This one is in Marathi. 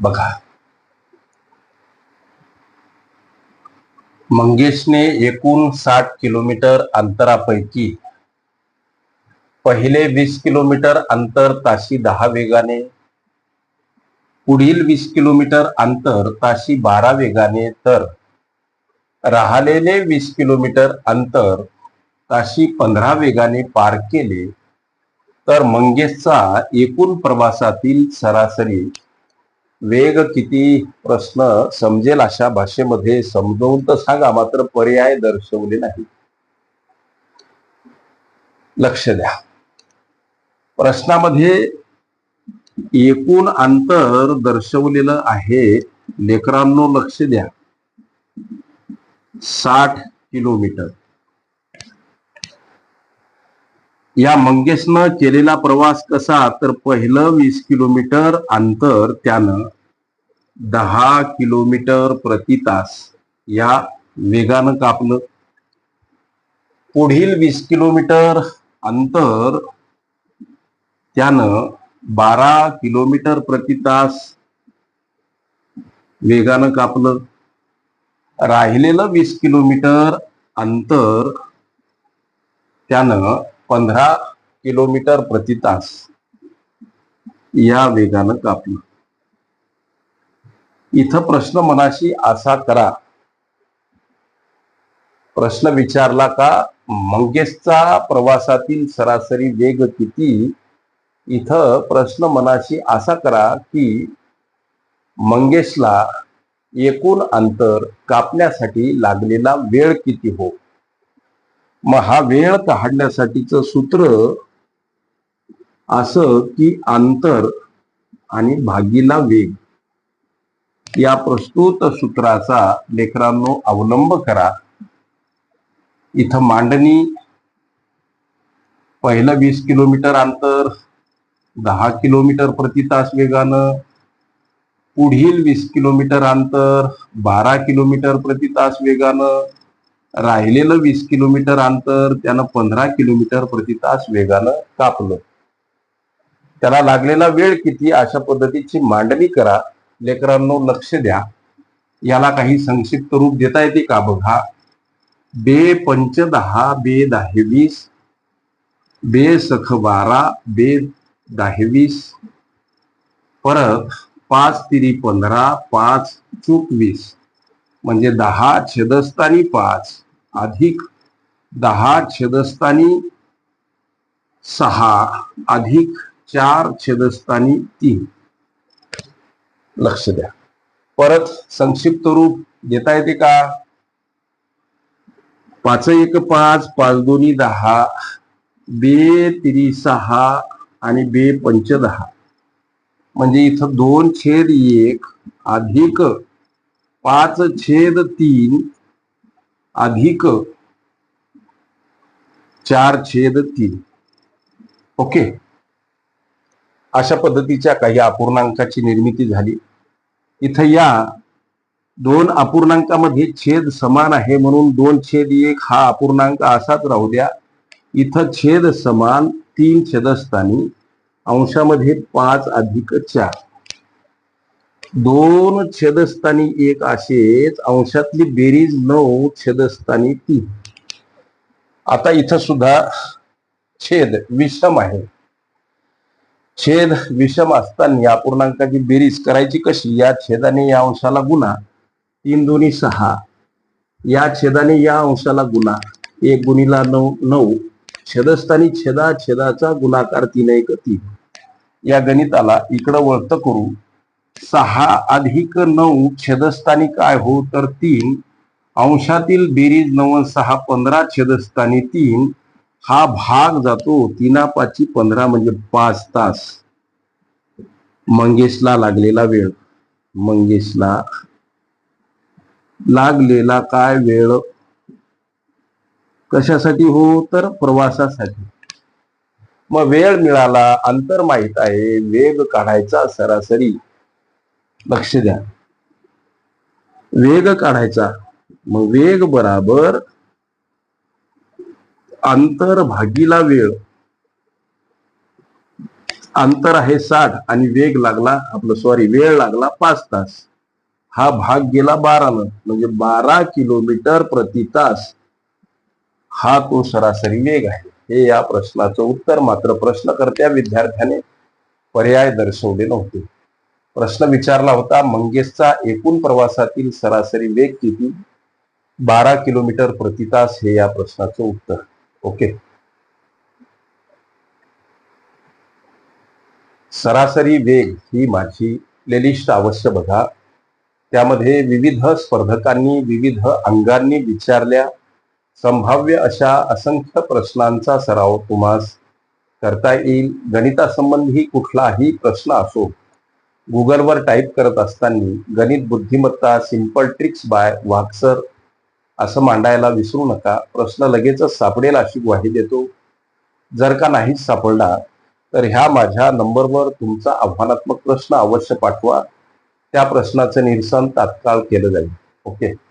बघा. मंगेशने एकूण साठ किलोमीटर अंतरापैकी पहिले वीस किलोमीटर अंतर ताशी दहा वेगाने पुढील वीस किलोमीटर अंतर ताशी बारा वेगाने तर राहिलेले वीस किलोमीटर अंतर ताशी पंधरा वेगाने पार केले तर मंगेशचा एकूण प्रवासातील सरासरी वेग किती प्रश्न समजेल अशा भाषेमध्ये समजवून तर सांगा मात्र पर्याय दर्शवले नाही लक्ष द्या. प्रश्नामध्ये एकूण अंतर दर्शवलेलं आहे. लेकरांनो लक्ष द्या. साठ किलोमीटर. या मंगेशनं केलेला प्रवास कसा? तर पहिलं वीस किलोमीटर अंतर त्यानं दहा किलोमीटर प्रति तास या वेगानं कापलं. पुढील वीस किलोमीटर अंतर त्यानं बारा किलोमीटर प्रति तास वेगानं कापलं. राहिलेलं वीस किलोमीटर अंतर त्यानं पंधरा किलोमीटर प्रति तास. या वेगानं कापलं इथं प्रश्न मनाशी असा करा. प्रश्न विचारला का? मंगेशचा प्रवासातील सरासरी वेग किती? इथं प्रश्न मनाशी असा करा की मंगेशला एकूण अंतर कापण्यासाठी लागलेला वेळ किती हो? मग हा वेळ काढण्यासाठीच सूत्र असं की अंतर आणि भागीला वेग. या प्रस्तुत सूत्राचा लेकरांनो अवलंब करा. इथं मांडणी पहिलं वीस किलोमीटर अंतर दहा किलोमीटर प्रति तास वेगानं पुढील वीस किलोमीटर अंतर बारा किलोमीटर प्रति तास वेगानं राहिलेलं वीस किलोमीटर अंतर त्यानं पंधरा किलोमीटर प्रति तास वेगानं कापलं. त्याला लागलेला वेळ किती अशा पद्धतीची मांडणी करा. लेकरांनो लक्ष द्या. याला काही संक्षिप्त रूप देता येते का बघा? बे पंच दहा बे दहावीस बे सख बारा बे दहावीस परत पाच तिरी पंधरा पाच चूक वीस. म्हणजे दहा छेदस्थानी पाच अधिक दहा छेदस्थानी सहा अधिक चार छेदस्थानी तीन. लक्ष द्या. परत संक्षिप्त रूप देता येते का? पाच एक पाच पाच दोन्ही दहा बे तिरी सहा आणि बे पंच दहा म्हणजे इथं दोन छेद एक अधिक पाच छेद तीन अधिक चार छेद तीन. ओके. अशा पद्धतीच्या काही अपूर्णांकाची निर्मिती झाली. इथं या दोन अपूर्णांकामध्ये छेद समान आहे म्हणून दोन छेद एक हा अपूर्णांक असाच राहू द्या. इथं छेद समान तीन छेदस्थानी अंशामध्ये पाच अधिक चार. दोन छेदस्थानी एक असेच अंशातली बेरीज नऊ छेदस्थानी तीन. आता इथं सुद्धा छेद विषम आहे. छेद विषम असताना या पूर्णांकाची बेरीज करायची कशी? या छेदाने या अंशाला गुणा. तीन दोन्ही सहा. या छेदाने या अंशाला गुणा. एक गुणीला नऊ नऊ. छेदस्थानी छेदा छेदाचा गुणाकार तीन एक तीन. या गणिताला इकडं वळत करू. सहा अधिक नऊ छेदस्थानी काय हो तर तीन. अंशातील बेरीज नऊ सहा पंधरा छेदस्थानी तीन. हा भाग जातो तीना पाचची पंधरा म्हणजे पाच तास. मंगेशला लागलेला वेळ. मंगेशला लागलेला काय वेळ? कशासाठी हो तर प्रवासासाठी. मग वेळ मिळाला अंतर माहीत आहे. वेग काढायचा सरासरी. लक्ष द्या. वेग काढायचा. मग वेग बराबर अंतर भागीला वेळ. अंतर आहे साठ आणि वेग लागला आपलं सॉरी वेळ लागला पाच तास. हा भाग गेला बारानं म्हणजे बारा किलोमीटर प्रति तास. हा तो सरासरी वेग आहे. हे या प्रश्नाचं उत्तर मात्र प्रश्नकर्त्या विद्यार्थ्याने पर्याय दर्शवले नव्हते. प्रश्न विचारला होता मंगेशचा एकूण प्रवासातील सरासरी वेग किती? बारा किलोमीटर प्रति तास हे या प्रश्नाचं उत्तर. ओके. सरासरी वेग ही माझी प्लेलिस्ट अवश्य बघा. त्यामध्ये विविध स्पर्धकांनी विविध अंगांनी विचारल्या. संभाव्य अशा असंख्य प्रश्नांचा सराव तुम्हास करता येईल. गणितासंबंधी कुठलाही प्रश्न असो गुगलवर टाईप करत असताना गणित बुद्धिमत्ता सिंपल ट्रिक्स बाय वाक्सर असं मांडायला विसरू नका. प्रश्न लगेचच सापडेल अशी ग्वाही देतो. जर का नाहीच सापडला तर ह्या माझ्या नंबरवर तुमचा आव्हानात्मक प्रश्न अवश्य पाठवा. त्या प्रश्नाचं निरसन तात्काळ केलं जाईल. ओके?